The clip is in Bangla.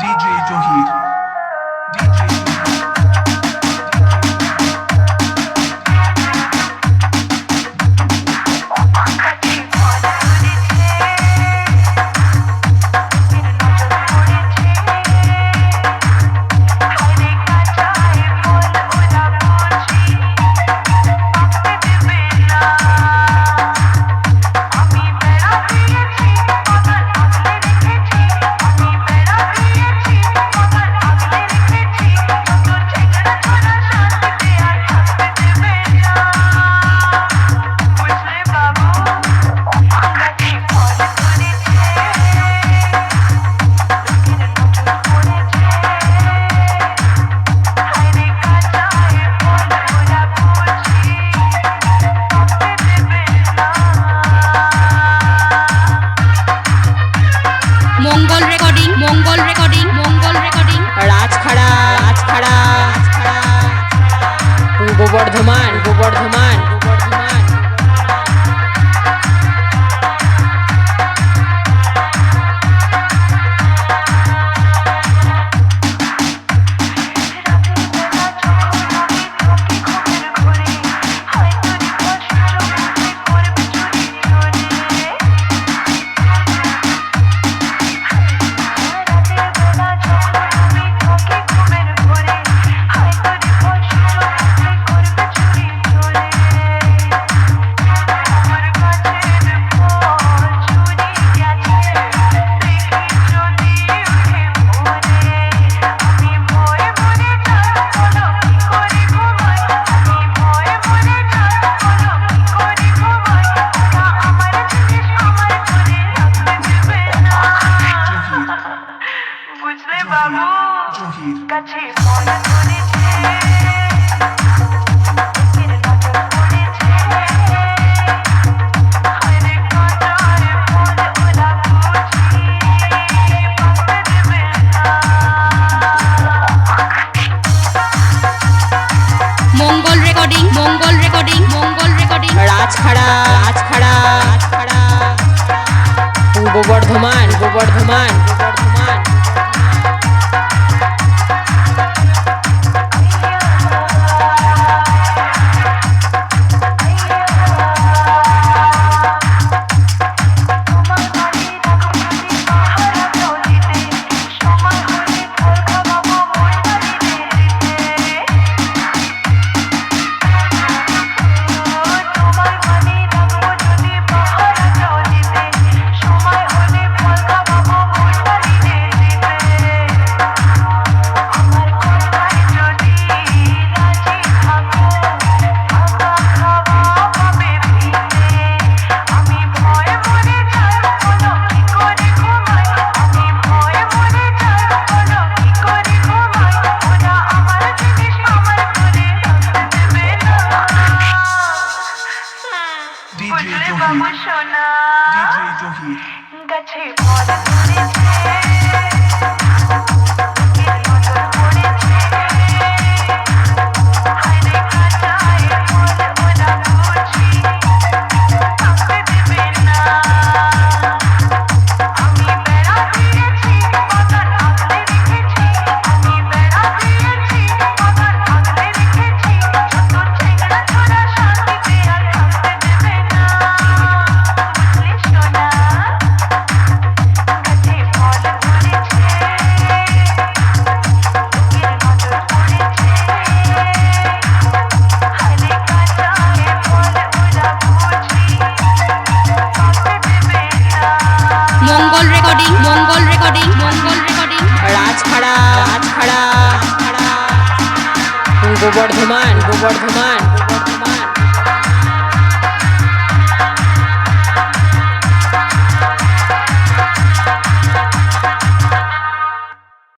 DJ রাজখাড়া রাজখাড়া রাজখাড়া। Purba Bardhaman Purba Bardhaman. DJ Zahir DJ Zahir গাছে গোবর্ধমান গোবর্ধমান